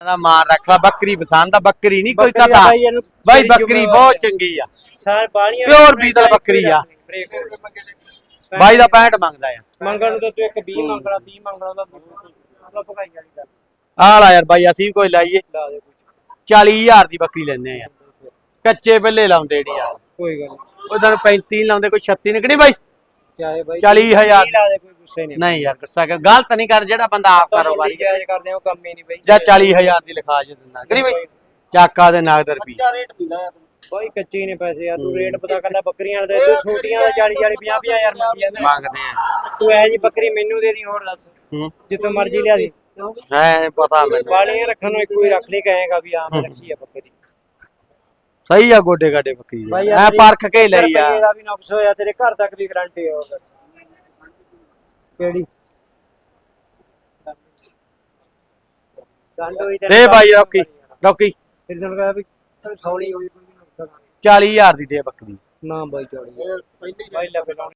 ਦਾ ਮਾਨ ਰੱਖ ਲਾ ਬੱਕਰੀ ਪਸੰਦ ਆ ਬੱਕਰੀ ਨਹੀਂ ਕੋਈ ਕਥਾ। ਬਾਈ ਬੱਕਰੀ ਬਹੁਤ ਚੰਗੀ ਆ। ਸਾਰ ਬਾਲੀਆਂ Pure ਬੀਤਲ ਬੱਕਰੀ ਆ। ਬਾਈ ਦਾ 65 ਮੰਗਦਾ ਆ। ਮੰਗਣ ਨੂੰ ਤਾਂ ਤੂੰ ਇੱਕ 20 ਮੰਗਣਾ 20 ਮੰਗਣਾ ਉਹਦਾ ਭਗਾਈ ਵਾਲੀ ਗੱਲ ਆ ਲਾ ਯਾਰ ਬਾਈ ਅਸੀਂ ਵੀ ਕੋਈ ਲਾਈਏ। ਲਾ ਦੇ ਕੋਈ। 40000 ਦੀ ਬੱਕਰੀ ਲੈਣੇ ਆ। ਯਾਰ ਕੱਚੇ ਬੱਲੇ ਲਾਉਂਦੇ ਨੀ ਯਾਰ ਕੋਈ ਗੱਲ ਨੀ। ਉਹਨਾਂ ਨੂੰ 35 ਲਾਉਂਦੇ ਕੋਈ 36 ਨਿਕਣੀ ਬਾਈ? ਚਾਹੇ ਬਾਈ 40,000 ਵੀਹ ਲਾ ਦੇ ਕੋਈ ਗੁੱਸੇ ਨਹੀਂ। ਨਹੀਂ ਯਾਰ ਗੁੱਸਾ ਕਰ ਗਲਤ ਨਹੀਂ ਕਰ ਜਿਹੜਾ ਬੰਦਾ ਆਪ ਕਾਰੋਬਾਰੀ ਜਾਇਜ਼ ਕਰਦੇ ਆ, ਉਹ ਕੰਮ ਹੀ ਨਹੀਂ ਬਈ। ਜਾਂ 40000 ਦੀ ਲਿਖਾ ਜੇ ਦਿੰਦਾ। ਕਿਹੜੀ ਬਾਈ ਚਾਕਾ ਦੇ ਨਗਦ ਰੁਪਏ ਰੇਟ ਪੀਲਾ ਬਾਈ ਕੱਚੀ ਨੇ ਪੈਸੇ ਆ ਤੂੰ ਰੇਟ ਪਤਾ ਕਰਦਾ ਬੱਕਰੀਆਂ ਦੇ ਤੂੰ ਛੋਟੀਆਂ ਦਾ 40 40 50 50 ਹਜ਼ਾਰ ਮੰਗੀ ਜਾਂਦੇ ਨੇ। ਮੰਗਦੇ ਆ। ਤੂੰ ਐ ਜੀ ਬੱਕਰੀ ਮੈਨੂੰ ਦੇ ਦੀ ਹੋਰ ਦੱਸ। ਹੂੰ। ਜਿੱਥੋਂ ਮਰਜ਼ੀ ਲਿਆ ਦੇ। ਹੈ ਪਤਾ ਮੈਨੂੰ। ਵਾਲੀਆਂ ਰੱਖਣ ਨੂੰ ਇੱਕੋ ਹੀ ਰੱਖ ਲਈ ਕਹੇਗਾ ਵੀ ਹਾਂ। ਮੈਂ ਰੱਖੀ ਆ ਬੱਕਰੀ। ਸਹੀ ਆ ਗੋਡੇ ਗਾਡੇ ਬੱਕਰੀ ਬਾਈ ਐ ਪਰਖ ਕੇ ਹੀ ਲਈ ਆ। ਰੁਪਈਏ ਦਾ ਵੀ ਨੁਕਸ ਹੋਇਆ ਤੇਰੇ ਘਰ ਤੱਕ ਵੀ ਗਰੰਟੀ ਬਸ। ਕਿਹੜੀ? ਹੋਈ ਦੇ ਬਾਈ ਰੋਕੀ ਰੋਕੀ। ਫਿਰ ਤੁਹਾਨੂੰ ਕਹਿੰਦਾ ਵੀ ਸੌਲੀ ਹੋਈ ਕੋਈ ਵੀ ਨੁਕਸ 40000 ਦੀ ਦੇ ਬੱਕਰੀ ਨਾ ਬਾਈ ਚੋੜੀ ਬਾਈ ਲੈ ਕੇ